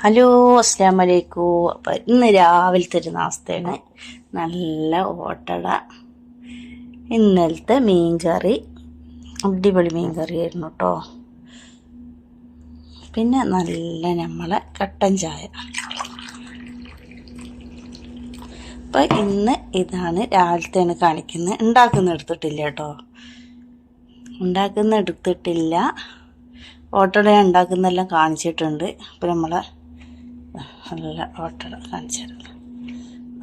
Hello അസ്സാം വലൈക്കും അപ്പം ഇന്ന് രാവിലത്തെ ഒരു നാസ്തയാണ്. നല്ല ഓട്ടട. ഇന്നലത്തെ മീൻകറി. അടിപൊളി മീൻകറി ആയിരുന്നു കേട്ടോ പിന്നെ നല്ല നമ്മളെ കട്ടൻ ചായ. അപ്പം ഇന്ന് ഇതാണ് രാവിലത്തെയാണ് കാണിക്കുന്നത് ഉണ്ടാക്കുന്ന എടുത്തിട്ടില്ല കേട്ടോ ഉണ്ടാക്കുന്ന എടുത്തിട്ടില്ല. ഓട്ടോടെ ഉണ്ടാക്കുന്നതെല്ലാം കാണിച്ചിട്ടുണ്ട്. അപ്പം നമ്മളെ നല്ല ഓട്ടട കാണിച്ചു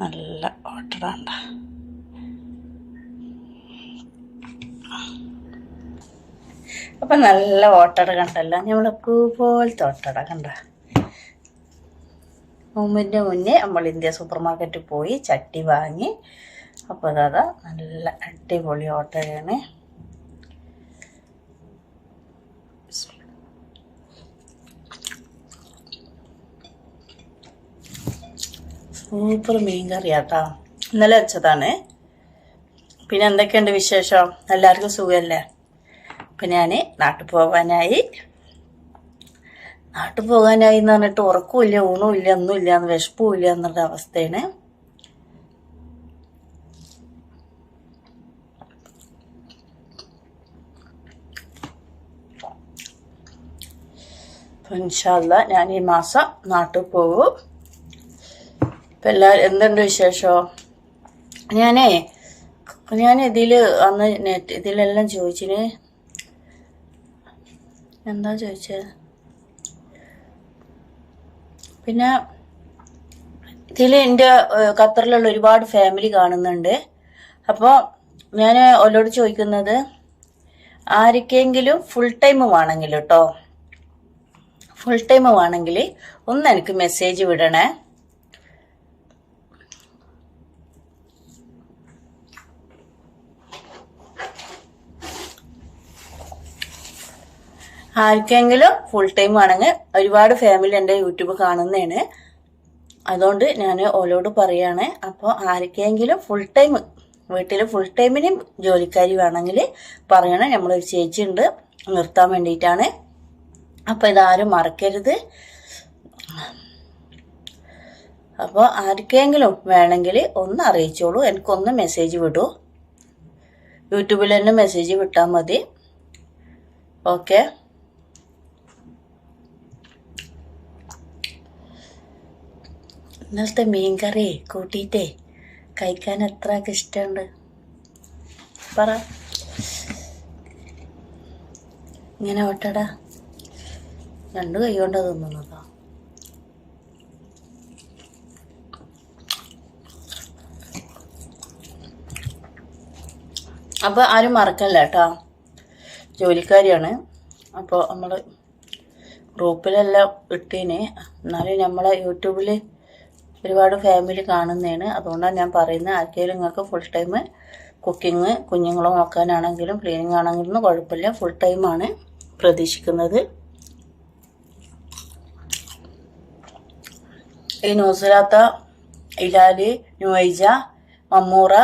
നല്ല ഓട്ടട ഉണ്ട അപ്പം നല്ല ഓട്ടട കണ്ടല്ലോ. നമ്മളെ പൂ പോലത്തെ ഓട്ടട കണ്ട. മുമ്പിന്റെ മുന്നേ നമ്മൾ ഇന്ത്യ സൂപ്പർ മാർക്കറ്റിൽ പോയി ചട്ടി വാങ്ങി. അപ്പോൾ അതാ നല്ല അടിപൊളി ഓട്ടടയാണ്. സൂപ്പർ മീൻ കറിയാട്ടാ. ഇന്നലെ വെച്ചതാണ്. പിന്നെ എന്തൊക്കെയുണ്ട് വിശേഷം? എല്ലാവർക്കും സുഖമല്ലേ അപ്പം ഞാൻ നാട്ടിൽ പോകാനായി. നാട്ടിൽ പോകാനായി എന്ന് പറഞ്ഞിട്ട് ഉറക്കമില്ല ഊണുമില്ല ഒന്നുമില്ല എന്ന് വിശപ്പുമില്ല എന്നുള്ള അവസ്ഥയാണ്. ഇൻഷാല്ല ഞാൻ ഈ മാസം നാട്ടിൽ പോകും. ഇപ്പം എല്ലാവരും എന്തുണ്ട് വിശേഷമോ ഞാനേ ഞാൻ ഇതിൽ അന്ന് നെറ്റ് ഇതിലെല്ലാം ചോദിച്ചിന്. എന്താ ചോദിച്ചത് പിന്നെ ഇതിൽ എന്റെ ഖത്തറിലുള്ള ഒരുപാട് ഫാമിലി കാണുന്നുണ്ട്. അപ്പോൾ ഞാൻ ഓലോട് ചോദിക്കുന്നത് ആർക്കെങ്കിലും ഫുൾ ടൈം വേണമെങ്കിൽ കേട്ടോ ഫുൾ ടൈം വേണമെങ്കിൽ ഒന്ന് എനിക്ക് മെസ്സേജ് വിടണേ. ആർക്കെങ്കിലും ഫുൾ ടൈം ആണെങ്കിൽ ഒരുപാട് ഫാമിലി എന്റെ യൂട്യൂബ് കാണുന്നതാണ്. അതുകൊണ്ട് ഞാൻ ഓലോട് പറയാണ് അപ്പോൾ ആർക്കെങ്കിലും ഫുൾ ടൈം വീട്ടിൽ ഫുൾ ടൈമിന് ജോലിക്കാരി വേണമെങ്കിൽ പറയണം. നമ്മളൊരു ചേച്ചി ഉണ്ട് നിർത്താൻ വേണ്ടിയിട്ടാണ്. അപ്പോൾ ഇതാരും മറക്കരുത്. അപ്പോൾ ആർക്കെങ്കിലും വേണമെങ്കിൽ ഒന്ന് അറിയിച്ചോളൂ. എനിക്കൊന്ന് മെസ്സേജ് വിടൂ. യൂട്യൂബിൽ തന്നെ മെസ്സേജ് വിട്ടാൽ മതി. ഓക്കെ ഇന്നലത്തെ മീൻകറി കൂട്ടിയിട്ടേ കഴിക്കാൻ എത്ര ഇഷ്ടമുണ്ട് പറ. ഇങ്ങനെ ഓട്ടടാ. രണ്ടു കൈ കൊണ്ടാ തിന്നുന്നതോ. അപ്പോൾ ആരും മറക്കല്ല കേട്ടോ. ജോലിക്കാരിയാണ്. അപ്പോൾ നമ്മൾ ഗ്രൂപ്പിലെല്ലാം ഇട്ടീന്. എന്നാലും നമ്മളെ യൂട്യൂബിൽ ഒരുപാട് ഫാമിലി കാണുന്നതാണ്. അതുകൊണ്ടാണ് ഞാൻ പറയുന്നത് ആർക്കെങ്കിലും നിങ്ങൾക്ക് ഫുൾ ടൈം കുക്കിങ് കുഞ്ഞുങ്ങളെ നോക്കാനാണെങ്കിലും ക്ലീനിങ് ആണെങ്കിലും കുഴപ്പമില്ല. ഫുൾ ടൈമാണ് പ്രതീക്ഷിക്കുന്നത്. ഈ ന്യൂസിലാത്ത ഇലാലി നുവൈജ മമ്മൂറ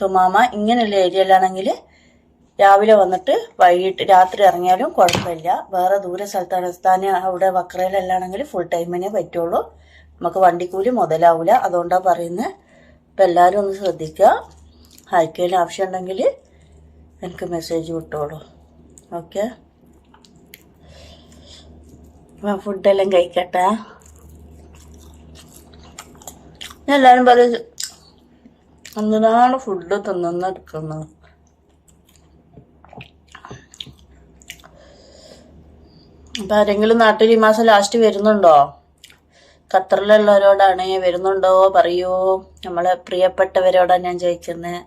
തുമാമ ഇങ്ങനെയുള്ള ഏരിയയിലാണെങ്കിൽ രാവിലെ വന്നിട്ട് വൈകിട്ട് രാത്രി ഇറങ്ങിയാലും കുഴപ്പമില്ല. വേറെ ദൂരെ സ്ഥലത്താണ് സ്ഥാനം അവിടെ വക്രയിലല്ലാണെങ്കിൽ ഫുൾ ടൈമിനെ പറ്റുള്ളൂ. നമുക്ക് വണ്ടിക്കൂലി മുതലാവില്ല അതുകൊണ്ടാണ് പറയുന്നത് അപ്പം എല്ലാവരും ഒന്ന് ശ്രദ്ധിക്കുക. ആവശ്യം ആവശ്യമുണ്ടെങ്കിൽ എനിക്ക് മെസ്സേജ് വിട്ടോളൂ. ഓക്കെ ഫുഡെല്ലാം കഴിക്കട്ടെ? എല്ലാവരും പറയും എന്തിനാണ് ഫുഡ് തിന്നെടുക്കുന്നത് അപ്പം ആരെങ്കിലും നാട്ടിൽ ഈ മാസം ലാസ്റ്റ് വരുന്നുണ്ടോ? ഖത്തറിലുള്ളവരോടാണ് വരുന്നുണ്ടോ? പറയൂ. നമ്മളെ പ്രിയപ്പെട്ടവരോടാണ് ഞാൻ ചോദിക്കുന്നത്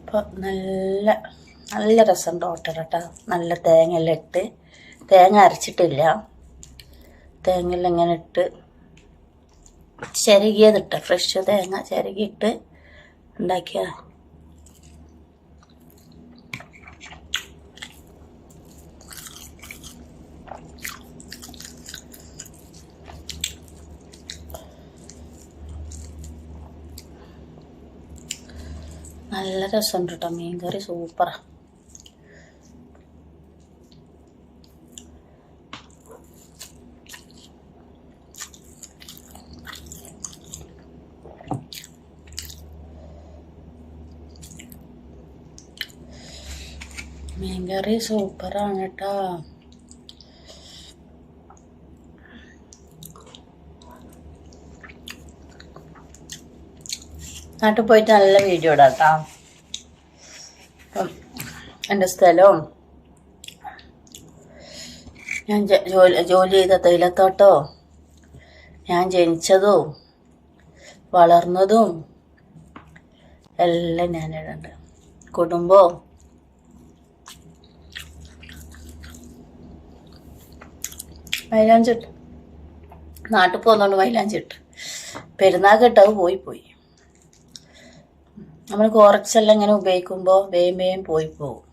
അപ്പോൾ നല്ല നല്ല രസമുണ്ട് ഓട്ടർ കേട്ടോ. നല്ല തേങ്ങയെല്ലാം ഇട്ട്. തേങ്ങ അരച്ചിട്ടില്ല. തേങ്ങയെല്ലാം ഇങ്ങനെ ഇട്ട് ചിരകിയതിട്ട് ഫ്രഷ് തേങ്ങ ചിരകിയിട്ട് ഉണ്ടാക്കിയ നല്ല രസമുണ്ട് കേട്ടോ മീൻകറി സൂപ്പറാ. മീൻകറി സൂപ്പറാണ് കേട്ടോ നാട്ടിൽ പോയിട്ട് നല്ല വീഡിയോ ഇടാം കേട്ടോ എന്റെ സ്ഥലവും ഞാൻ ജോലി ജോലി ചെയ്ത തൈലത്തോട്ടോ ഞാൻ ജനിച്ചതും വളർന്നതും എല്ലാം ഞാൻ ഇടണ്ട് കുടുംബവും. മൈലാഞ്ചിട്ട്. നാട്ടിൽ പോകുന്നതുകൊണ്ട് മൈലാഞ്ചിട്ട്. പെരുന്നാൾ കിട്ടത് പോയി പോയി. നമ്മൾ കുറച്ചെല്ലാം ഇങ്ങനെ ഉപയോഗിക്കുമ്പോൾ വേം വേം പോയി പോകും.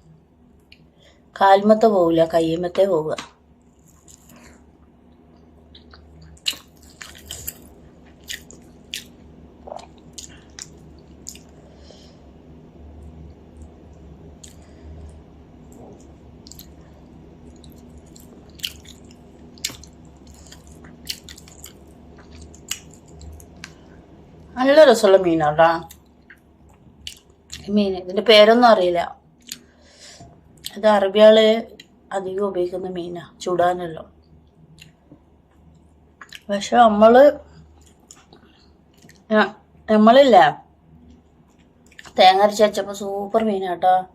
കാൽമത്തെ പോവില്ല കയ്യമത്തെ പോവുക. നല്ല രസമുള്ള ഈ മീൻ ഇതിന്റെ പേരൊന്നും അറിയില്ല. ഇത് അറബികൾ അധികം ഉപയോഗിക്കുന്ന മീനാ ചൂടാനല്ലോ. പക്ഷെ നമ്മൾ ഞ- നമ്മളില്ല. തേങ്ങ അരച്ച് വെച്ചപ്പോൾ സൂപ്പർ മീനാട്ടോ.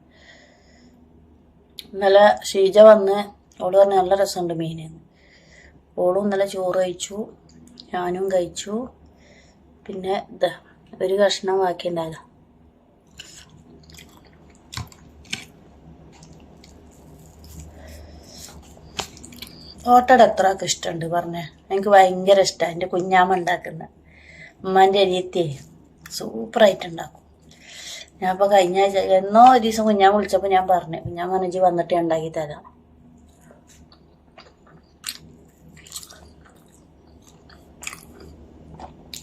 ഇന്നലെ ഷീജ വന്ന് ഓൾ പറഞ്ഞ നല്ല രസമുണ്ട് മീനെന്ന് ഓളും നല്ല ചോറ് കഴിച്ചു ഞാനും കഴിച്ചു. പിന്നെ ഇത് ഒരു കഷ്ണം ബാക്കിയുണ്ടായതാ. ഓട്ടട എത്രയൊക്കെ ഇഷ്ടമുണ്ട് പറഞ്ഞേ. എനിക്ക് ഭയങ്കര ഇഷ്ടമാണ് എന്റെ കുഞ്ഞാമ്മ ഉണ്ടാക്കുന്ന. ഉമ്മാന്റെ അനിയത്തിയെ സൂപ്പറായിട്ട് ഉണ്ടാക്കും ഞാൻ ഇപ്പോൾ കഴിഞ്ഞ എന്നോ ഒരു ദിവസം കുഞ്ഞാമ്മ വിളിച്ചപ്പോൾ ഞാൻ പറഞ്ഞു. കുഞ്ഞാമ്മ മനജി വന്നിട്ട് ഉണ്ടാക്കി തരാം.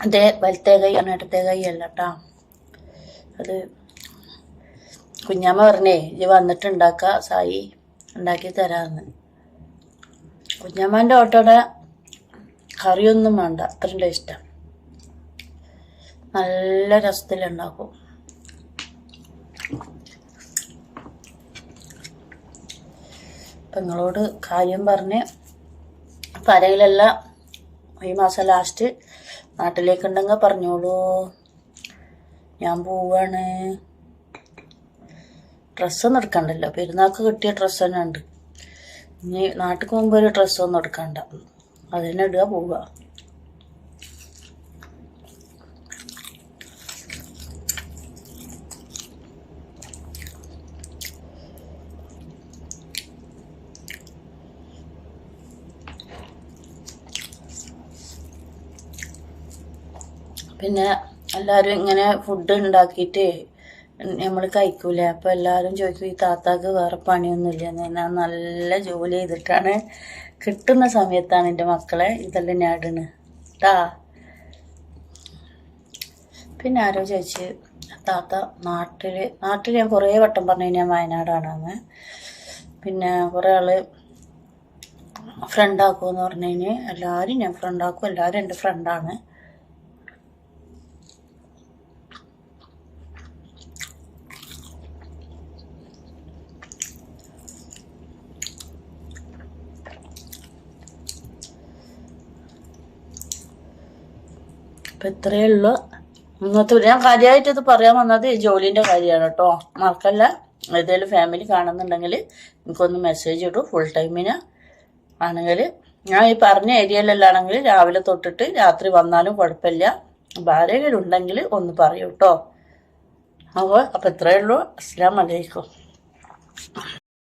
അതേ വലത്തെ കൈ ആണ് ഇടത്തെ കൈ അല്ല കേട്ടോ അത് കുഞ്ഞാമ്മ പറഞ്ഞേ ഇത് വന്നിട്ട് ഉണ്ടാക്കുക സായി ഉണ്ടാക്കി തരാമെന്ന് കുഞ്ഞമ്മന്റെ ഓട്ടോടെ കറിയൊന്നും വേണ്ട. അത്രയും ടേസ്റ്റാണ് നല്ല രസത്തിലുണ്ടാക്കും. അപ്പം നിങ്ങളോട് കാര്യം പറഞ്ഞ് പരയിലെല്ലാം ഈ മാസം ലാസ്റ്റ് നാട്ടിലേക്കുണ്ടെങ്കിൽ പറഞ്ഞോളൂ. ഞാൻ പോവാണ്. ഡ്രസ്സൊന്നും എടുക്കണ്ടല്ലോ. പെരുന്നാൾക്ക് കിട്ടിയ ഡ്രസ്സ് തന്നെ ഉണ്ട്. ഇനി നാട്ടിൽ പോകുമ്പോൾ ഒരു ഡ്രസ്സൊന്നും എടുക്കണ്ട. അതിനെ ഇടുക പോവുക. പിന്നെ എല്ലാവരും ഇങ്ങനെ ഫുഡ് ഉണ്ടാക്കിയിട്ട് നമ്മൾ കഴിക്കൂല. അപ്പോൾ എല്ലാവരും ചോദിക്കും ഈ താത്താക്ക് വേറെ പണിയൊന്നുമില്ല. ഞാൻ നല്ല ജോലി ചെയ്തിട്ടാണ് കിട്ടുന്ന സമയത്താണ് എന്റെ മക്കളെ ഇതെല്ലാം ഞാൻ ഇടണ്. ട്ടാ. പിന്നെ ആരോ ചോദിച്ച് താത്ത നാട്ടിൽ നാട്ടിൽ ഞാൻ കുറേ വട്ടം പറഞ്ഞു ഞാൻ വയനാടാണെന്ന്. പിന്നെ കുറേ ആൾ ഫ്രണ്ടാക്കുമെന്ന് പറഞ്ഞു കഴിഞ്ഞാൽ എല്ലാവരും ഞാൻ ഫ്രണ്ടാക്കും എല്ലാവരും എന്റെ ഫ്രണ്ടാണ് അപ്പം ഇത്രയേ ഉള്ളൂ. ഇന്നത്തെ ഞാൻ കാര്യമായിട്ട് ഇത് പറയാൻ വന്നത് ജോലിന്റെ കാര്യമാണ് കേട്ടോ. മറക്കല്ല ഏതെങ്കിലും ഫാമിലി കാണുന്നുണ്ടെങ്കിൽ എനിക്കൊന്ന് മെസ്സേജ് ഇടൂ. ഫുൾ ടൈമിന് ആണെങ്കിൽ ഞാൻ ഈ പറഞ്ഞ ഏരിയയിലല്ലാണെങ്കിൽ രാവിലെ തൊട്ടിട്ട് രാത്രി വന്നാലും കുഴപ്പമില്ല. ആരെങ്കിലും ഉണ്ടെങ്കിൽ ഒന്ന് പറയൂ കേട്ടോ. അപ്പോൾ അപ്പം ഇത്രയേ ഉള്ളൂ. അസ്സാം വലൈക്കും